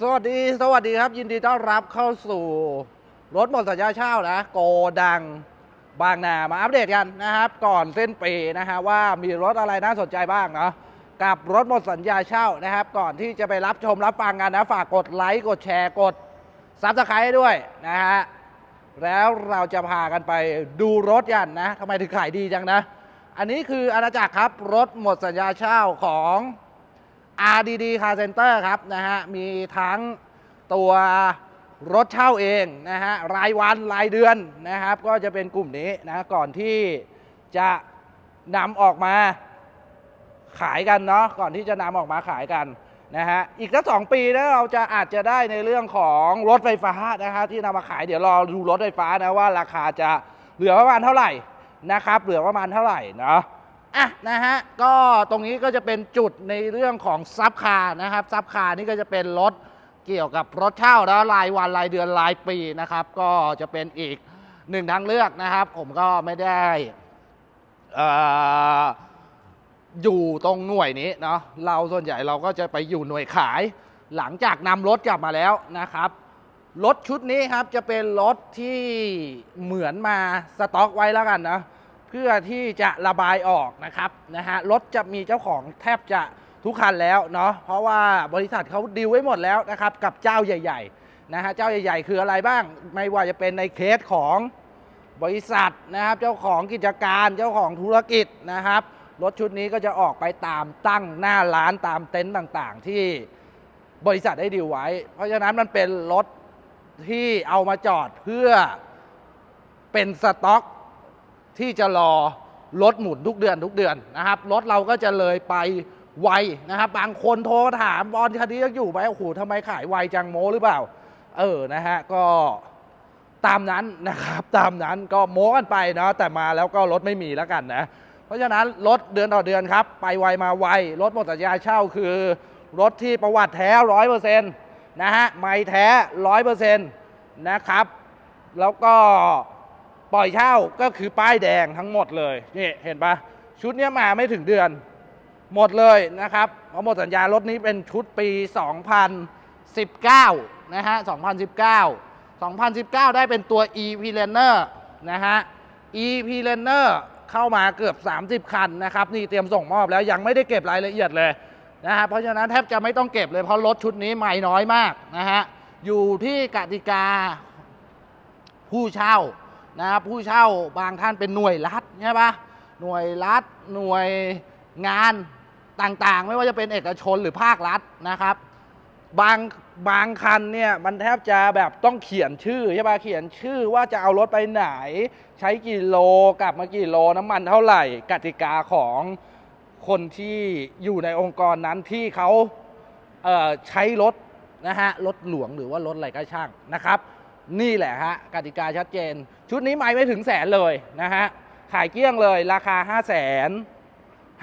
สวัสดี สวัสดีครับ ยินดีต้อนรับเข้าสู่ รถหมดสัญญาเช่านะ โกดังบางนามาอัปเดตกันนะครับ ก่อนเส้นปีนะฮะว่ามีรถอะไรน่าสนใจบ้างเนาะกับรถหมดสัญญาเช่านะครับ ก่อนที่จะไปรับชมรับฟังกันนะ ฝากกดไลค์กดแชร์กดซับสไครต์ด้วยนะฮะแล้วเราจะพากันไปดูรถกันนะทำไมถึงขายดีจังนะ อันนี้คืออาณาจักรครับรถหมดสัญญาเช่าของ RDD Car Center ครับนะฮะมีทั้งตัวรถเช่าเองนะฮะรายวันรายเดือนนะครับ ก็จะเป็นกลุ่มนี้นะก่อนที่จะนำออกมาขายกันเนาะก่อนที่จะนำออกมาขายกันนะฮะอีกสักสองปีนะเราจะอาจจะได้ในเรื่องของรถไฟฟ้านะฮะที่นำมาขายเดี๋ยวรอดูรถไฟฟ้านะว่าราคาจะเหลือประมาณเท่าไหร่นะครับเหลือประมาณเท่าไหร่เนาะ อะนะฮะก็ตรงนี้ก็จะเป็นจุดในเรื่องของซับคาร์นะครับซับคาร์นี่ก็จะเป็นรถเกี่ยวกับรถเช่าแล้วรายวันรายเดือนรายปีนะครับก็จะเป็นอีกหนึ่งทางเลือกนะครับ ผมก็ไม่ได้ออยู่ตรงหน่วยนี้เนาะเราส่วนใหญ่เราก็จะไปอยู่หน่วยขาย หลังจากนำรถกลับมาแล้วนะครับรถชุดนี้ครับจะเป็นรถที่เหมือนมาสต็อกไว้แล้วกันนะ พื่อที่จะระบายออกนะครับนะฮะรถจะมีเจ้าของแทบจะทุกคันแล้วเนาะเพราะว่าบริษัทเขาดีลไว้หมดแล้วนะครับกับเจ้าใหญ่ๆนะฮะเจ้าใหญ่ ๆ คืออะไรบ้าง ไม่ว่าจะเป็นในเคสของบริษัทนะครับ เจ้าของกิจการเจ้าของธุรกิจนะครับ รถชุดนี้ก็จะออกไปตามตั้งหน้าร้านตามเต็นต์ต่างๆ ที่บริษัทได้ดีลไว้ เพราะฉะนั้นมันเป็นรถที่เอามาจอดเพื่อเป็นสต็อก ที่จะรอรถหมุนทุกเดือนทุกเดือนนะครับรถเราก็จะเลยไปไวนะครับ บางคนโทรมาถามบอลคันนี้ยังอยู่ไหมโอ้โหทำไมขายไวจังโมหรือเปล่า เออนะฮะก็ตามนั้นนะครับตามนั้นก็โม้กันไปเนาะแต่มาแล้วก็รถไม่มีแล้วกันนะ เพราะฉะนั้นรถเดือนต่อเดือนครับ ไปไวมาไวรถหมดสัญญาเช่าคือ รถที่ประวัติแท้ร้อยเปอร์เซ็นต์นะฮะไม่แท้ร้อยเปอร์เซ็นต์นะครับ แล้วก็ ปล่อยเช่าก็คือป้ายแดงทั้งหมดเลยนี่เห็นปะชุดนี้มาไม่ถึงเดือน หมดเลยนะครับเพราะหมดสัญญารถนี้เป็นชุดปี 2019 นะฮะ 2019 2019 ได้เป็นตัว EP l e n e r นะฮะ EP l e n e r เข้ามาเกือบ 30 คันนะครับ นี่เตรียมส่งมอบแล้วยังไม่ได้เก็บรายละเอียดเลยนะฮะเพราะฉะนั้นแทบจะไม่ต้องเก็บเลยเพราะรถชุดนี้ใหม่น้อยมากนะฮะอยู่ที่กติกาผู้เช่า นะครับผู้เช่าบางท่านเป็นหน่วยรัฐใช่ปะหน่วยรัฐหน่วยงานต่างๆ ไม่ว่าจะเป็นเอกชนหรือภาครัฐนะครับ บางบางคันเนี่ยมันแทบจะแบบต้องเขียนชื่อใช่ปะเขียนชื่อว่าจะเอารถไปไหน ใช้กี่โลกลับมากี่โลน้ำมันเท่าไหร่กติกาของคนที่อยู่ในองค์กรนั้นที่เขาเใช้รถนะฮะรถหลวงหรือว่ารถอะไรก็ช่างนะครับ นี่แหละฮะกติกาชัดเจน ชุดนี้ไม่ไม่ถึงแสนเลยนะฮะ ขายเกลี้ยงเลยราคา5 5 0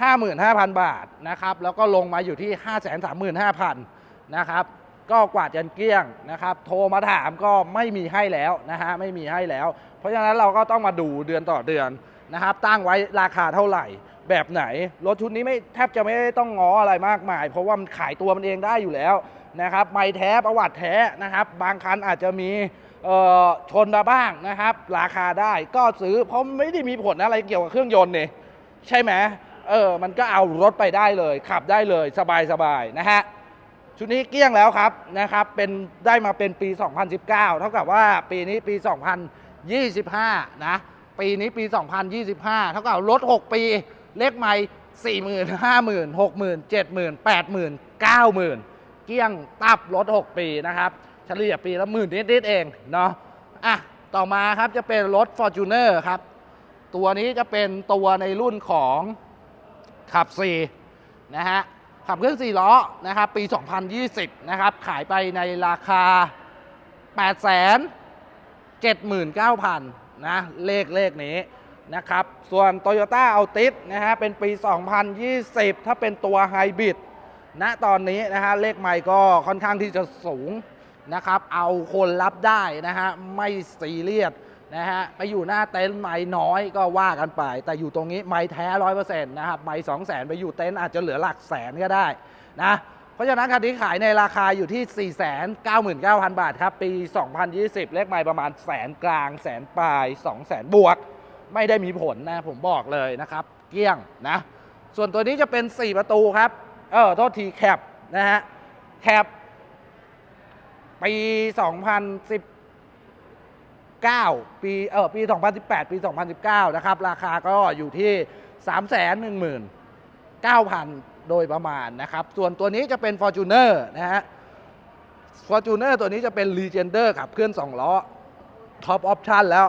0 0 55,000 บาทนะครับ แล้วก็ลงมาอยู่ที่ 5 3 5 0 0 0 นะครับ ก็กวาดยันเกลี้ยงนะครับ โทรมาถามก็ไม่มีให้แล้วนะฮะ ไม่มีให้แล้ว เพราะฉะนั้นเราก็ต้องมาดูเดือนต่อเดือนนะครับ ตั้งไว้ราคาเท่าไหร่ แบบไหน รถชุดนี้ไม่แทบจะไม่ต้องง้ออะไรมากมาย เพราะว่ามันขายตัวมันเองได้อยู่แล้วนะครับ ไม่แท้ประวัติแท้นะครับ บางคันอาจจะมี ชนมาบ้างนะครับ ราคาได้ก็ซื้อเพราะไม่ได้มีผลอะไรเกี่ยวกับเครื่องยนต์เนี่ยใช่ไหมเออมันก็เอารถไปได้เลย ขับได้เลยสบายสบายๆนะฮะชุดนี้เกลี้ยงแล้วครับนะครับเป็นได้มาเป็นปี 2019 เท่ากับว่าปีนี้ปี 2025 นะ ปีนี้ปี 2025 เท่ากับรถ 6 ปีเลขไม่40,000 50,000 60,000 70,000 80,000 90,000 เกลี้ยงตับรถ 6 ปีนะครับ ฉลี่ยปีละหมื่นนิดๆเองเนาะอะต่อมาครับจะเป็นรถ Fortuner ครับ ตัวนี้จะเป็นตัวในรุ่นของขับ4นะฮะขับเครื่อง4ล้อนะครับปี 2020 นะครับ ขายไปในราคา 8 7 9 0 0 0 นะ เลขเลขนี้นะครับ ส่วน Toyota Altis นะฮะเป็นปี 2020 ถ้าเป็นตัวไฮบริดณตอนนี้นะฮะเลขใหม่ก็ค่อนข้างที่จะสูง นะครับ เอาคนรับได้นะฮะ ไม่ซีเรียสนะฮะ ไปอยู่หน้าเต็นท์ไม่น้อยก็ว่ากันไป แต่อยู่ตรงนี้ไม่แท้ร้อยเปอร์เซ็นต์นะครับ ไม่สองแสนไปอยู่เต็นท์อาจจะเหลือหลักแสนก็ได้นะ เพราะฉะนั้นคันนี้ขายในราคาอยู่ที่ 499,000 บาทครับ ปี 2020 เลขไม่ประมาณแสนกลาง แสนปลาย 2 แสนบวก ไม่ได้มีผลนะ ผมบอกเลยนะครับ เกลี้ยงนะ ส่วนตัวนี้จะเป็น 4 ประตูครับ เออ โทษทีแคปนะฮะ แคป ปี 2019 ปีเออปี 2018 ปี 2019 นะครับ ราคาก็อยู่ที่ 319,000 โดยประมาณนะครับ ส่วนตัวนี้จะเป็น Fortuner นะฮะ Fortuner ตัวนี้จะเป็น Legender ขับเคลื่อน 2 ล้อ ท็อปออปชันแล้ว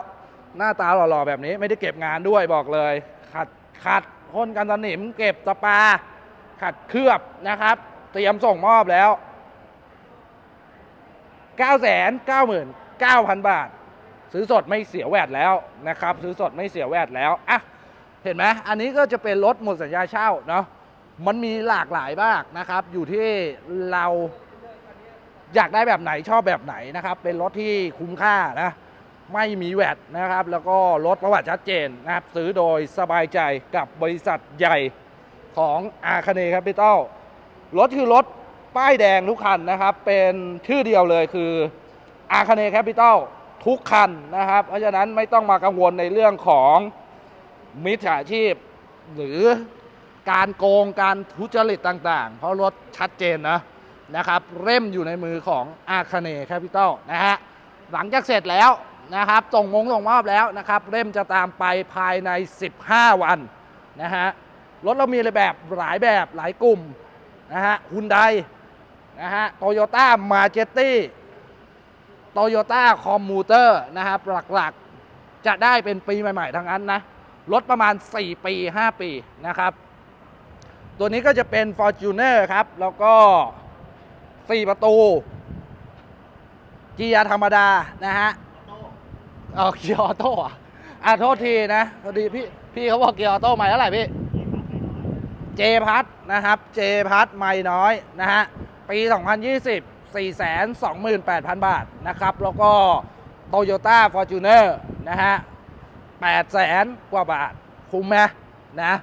หน้าตาหล่อๆ แบบนี้ไม่ได้เก็บงานด้วยบอกเลย ขัดขัดพ่นกันสนิม เก็บสปา ขัดเคลือบนะครับ เตรียมส่งมอบแล้ว 999,000 บาท ซื้อสดไม่เสียแวดแล้วนะครับ ซื้อสดไม่เสียแวดแล้วอะเห็นไหมอันนี้ก็จะเป็นรถหมดสัญญาเช่าเนาะมันมีหลากหลายมากนะครับ อยู่ที่เราอยากได้แบบไหนชอบแบบไหนนะครับ เป็นรถที่คุ้มค่านะ ไม่มีแวดนะครับ แล้วก็รถประวัติชัดเจนนะครับ ซื้อโดยสบายใจกับบริษัทใหญ่ของอาคเนแคปิตอลรถคือรถ ป้ายแดงทุกคันนะครับ เป็นชื่อเดียวเลยคืออาคเนแคปิตอลทุกคันนะครับ เพราะฉะนั้นไม่ต้องมากังวลในเรื่องของมิจฉาชีพ หรือการโกงการทุจริตต่าง ๆ เพราะรถชัดเจนนะนะครับ เร่มอยู่ในมือของอาคเนแคปิตอลนะฮะหลังจากเสร็จแล้วนะครับส่งมงส่งมอบแล้วนะครับ เร่มจะตามไปภายใน 15 วันนะฮะรถเรามีเลยแบบหลายแบบหลายกลุ่มนะฮะฮุนได นะฮะโตโยต้ามาเจตตี้โตโยต้าคอมมูเตอร์นะครับหลักๆจะได้เป็นปีใหม่ๆทั้งนั้นนะรถประมาณ 4 ปี 5 ปีนะครับ ตัวนี้ก็จะเป็น Fortuner ครับ แล้วก็ 4 ประตูเกียร์ธรรมดา นะฮะเอาเกียร์ออโต้อะอะโทษทีนะพอดีพี่พี่เขาบอกเกียร์ออโต้ใหม่เท่าไหร่พี่ เจพัทนะครับ เจพัทไม่น้อยนะฮะ ปี 2020 428,000 บาทนะครับ แล้วก็ Toyota Fortuner นะฮะ800,000กว่าบาท คุ้มไหมนะ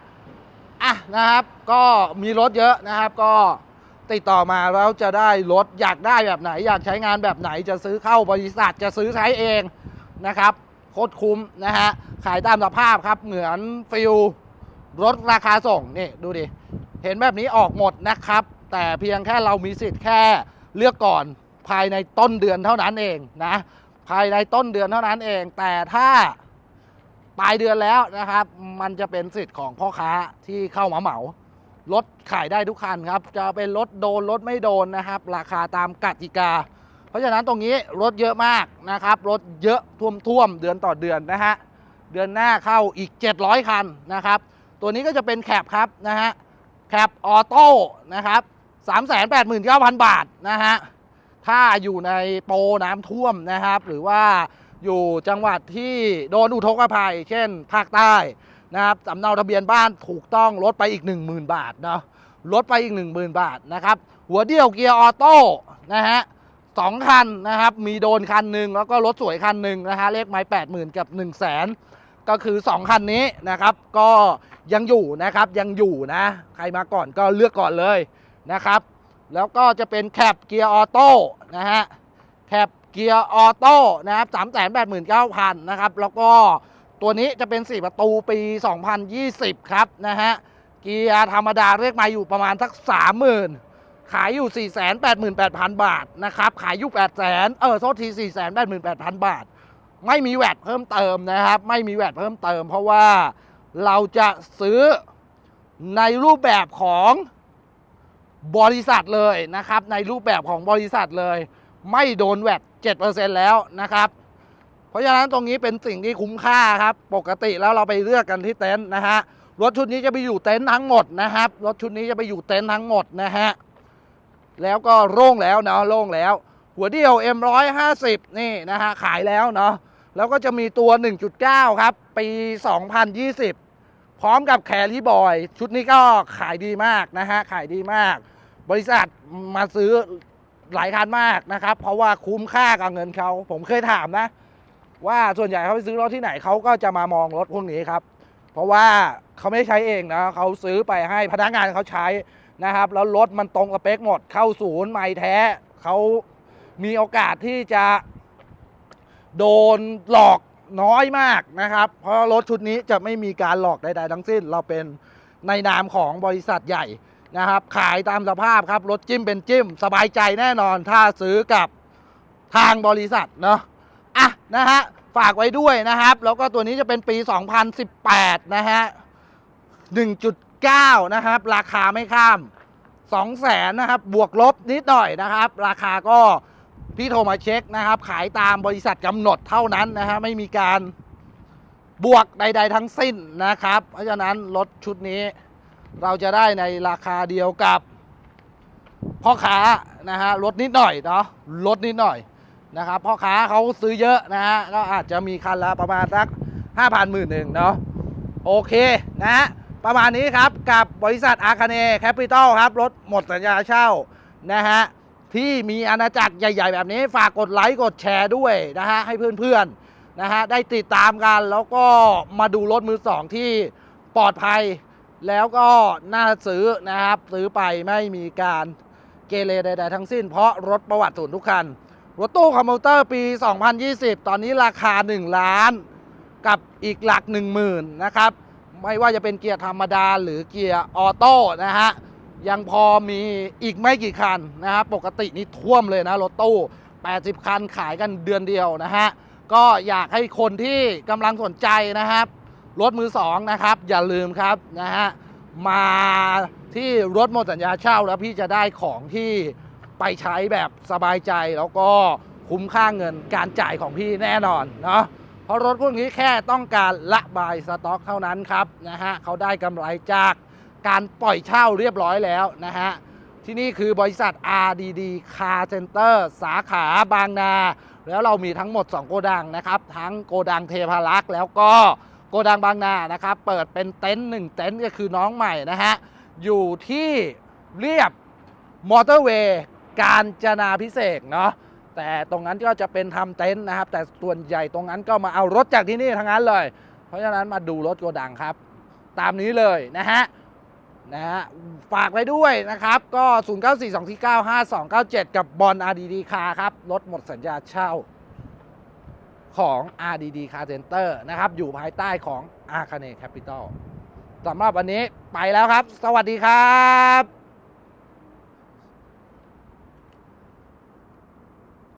อะนะครับ ก็มีรถเยอะนะครับก็ติดต่อมาแล้วจะได้รถอยากได้แบบไหน อยากใช้งานแบบไหนจะซื้อเข้าบริษัทจะซื้อใช้เองนะครับโคตรคุ้มนะฮะขายตามสภาพครับเหมือนฟิลรถราคาส่งนี่ดูดิ เห็นแบบนี้ออกหมดนะครับ แต่เพียงแค่เรามีสิทธิ์แค่เลือกก่อนภายในต้นเดือนเท่านั้นเองนะภายในต้นเดือนเท่านั้นเอง แต่ถ้าปลายเดือนแล้วนะครับ มันจะเป็นสิทธิ์ของพ่อค้าที่เข้ามาเหมารถขายได้ทุกคันครับ จะเป็นรถโดนรถไม่โดนนะครับ ราคาตามกติกา เพราะฉะนั้นตรงนี้รถเยอะมากนะครับ รถเยอะท่วมๆเดือนต่อเดือนนะฮะเดือนหน้าเข้าอีก 700 คันนะครับ ตัวนี้ก็จะเป็นแคปครับนะฮะแคปออโต้นะครับ 389,000 บาทนะฮะ ถ้าอยู่ในโปรน้ำท่วมนะครับ หรือว่าอยู่จังหวัดที่โดนอุทกภัย เช่น ภาคใต้นะครับสำเนาทะเบียนบ้านถูกต้องลดไปอีก 10,000 บาทเนาะลดไปอีก 10,000 บาทนะครับ หัวเดียวเกียร์ออโต้นะฮะสองคันนะครับ มีโดนคันหนึ่งแล้วก็รถสวยคันหนึ่งนะฮะเลขไม้80,000กับ1 0 0 0 0แสนก็คือ 2 คันนี้นะครับ ก็ยังอยู่นะครับยังอยู่นะ ใครมาก่อนก็เลือกก่อนเลย นะครับ แล้วก็จะเป็นแคปเกียร์ออโต้นะฮะแคปเกียร์ออโต้นะครับ3 8 9 0 0 0นะครับ แล้วก็ตัวนี้จะเป็น 4 ประตูปี 2020 ครับนะฮะ เกียร์ธรรมดาเรียกมาอยู่ประมาณสัก 30,000 ขายอยู่ 488,000 บาทนะครับ ขายอยู่800,000เออโทษที 488,000 บาท ไม่มีแวดเพิ่มเติมนะครับ ไม่มีแวดเพิ่มเติม เพราะว่าเราจะซื้อในรูปแบบของ บริษัทเลยนะครับในรูปแบบของบริษัทเลย ไม่โดนแวด7%แล้วนะครับเพราะฉะนั้นตรงนี้เป็นสิ่งที่คุ้มค่าครับ ปกติแล้วเราไปเลือกกันที่เต็นท์นะฮะรถชุดนี้จะไปอยู่เต็นท์ทั้งหมดนะครับรถชุดนี้จะไปอยู่เต็นท์ทั้งหมดนะฮะแล้วก็โล่งแล้วเนาะโล่งแล้ว หัวเดียว M150 นี่นะฮะขายแล้วเนาะแล้วก็จะมีตัว 1.9 ครับ ปี 2020 พร้อมกับแครี่บอย ชุดนี้ก็ขายดีมากนะฮะ ขายดีมาก บริษัทมาซื้อหลายคันมากนะครับ เพราะว่าคุ้มค่ากับเงินเขา ผมเคยถามนะ ว่าส่วนใหญ่เขาไปซื้อรถที่ไหนเขาก็จะมามองรถพวกนี้ครับ เพราะว่าเขาไม่ใช้เองนะเขาซื้อไปให้พนักงานเขาใช้นะครับ แล้วรถมันตรงสเปคหมดเข้าศูนย์ไม่แท้เขามีโอกาสที่จะโดนหลอก น้อยมากนะครับ เพราะรถชุดนี้จะไม่มีการหลอกใดๆทั้งสิ้น เราเป็นในนามของบริษัทใหญ่นะครับ ขายตามสภาพครับ รถจิ้มเป็นจิ้ม สบายใจแน่นอน ถ้าซื้อกับทางบริษัทเนาะอะนะฮะฝากไว้ด้วยนะครับ แล้วก็ตัวนี้จะเป็นปี 2018 นะฮะ 1.9 นะครับ ราคาไม่ข้าม2แสนนะครับ บวกลบนิดหน่อยนะครับ ราคาก็ พี่โทรมาเช็คนะครับ ขายตามบริษัทกำหนดเท่านั้นนะฮะไม่มีการบวกใด ๆ ทั้งสิ้นนะครับ เพราะฉะนั้นรถชุดนี้เราจะได้ในราคาเดียวกับพ่อค้านะฮะลดนิดหน่อยเนาะลดนิดหน่อยนะครับพ่อค้าเขาซื้อเยอะนะฮะก็อาจจะมีคันละประมาณสักห้าพันหมื่นหนึ่งเนาะโอเคนะฮะประมาณนี้ครับกับบริษัทอาคาเนแคปิตอลครับรถหมดสัญญาเช่านะฮะ ที่มีอาณาจักรใหญ่ ๆ แบบนี้ฝากกดไลค์กดแชร์ด้วยนะฮะให้เพื่อนๆนะฮะได้ติดตามกันแล้วก็มาดูรถมือสองที่ปลอดภัย แล้วก็น่าซื้อนะครับซื้อไปไม่มีการเกเรใด ๆ ทั้งสิ้นเพราะรถประวัติศูนย์ทุกคัน รถตู้คอมพิวเตอร์ปี 2020 ตอนนี้ราคา 1 ล้าน กับอีกหลัก 1 0,000 นะครับ ไม่ว่าจะเป็นเกียร์ธรรมดาหรือเกียร์ออโต้นะฮะ ยังพอมีอีกไม่กี่คันนะฮะปกตินี่ท่วมเลยนะรถตู้ 80 คันขายกันเดือนเดียวนะฮะก็อยากให้คนที่กำลังสนใจนะครับ รถมือสองนะครับ อย่าลืมครับนะฮะมาที่รถหมดสัญญาเช่าแล้วพี่จะได้ของที่ไปใช้แบบสบายใจแล้วก็คุ้มค่าเงินการจ่ายของพี่แน่นอนเนาะเพราะรถพวกนี้แค่ต้องการละบายสต็อกเท่านั้นครับนะฮะเขาได้กำไรจาก การปล่อยเช่าเรียบร้อยแล้วนะฮะ ที่นี่คือบริษัท RDD Car Center สาขาบางนา แล้วเรามีทั้งหมด 2 โกดังนะครับ ทั้งโกดังเทพารักษ์แล้วก็โกดังบางนานะครับ เปิดเป็นเต็นท์หนึ่งเต็นท์ก็คือน้องใหม่นะฮะ อยู่ที่เรียบมอเตอร์เวย์การจนาพิเศษกเนาะแต่ตรงนั้นก็จะเป็นทำเต็นท์นะครับ แต่ส่วนใหญ่ตรงนั้นก็มาเอารถจากที่นี่ทั้งนั้นเลย เพราะฉะนั้นมาดูรถโกดังครับ ตามนี้เลยนะฮะ นะฮะฝากไว้ด้วยนะครับ ก็ 0942495297 กับบอล RDD คาครับรถหมดสัญญาเช่าของ RDD Car Center นะครับ อยู่ภายใต้ของ a r c a n e Capital สำหรับวันนี้ไปแล้วครับ สวัสดีครับ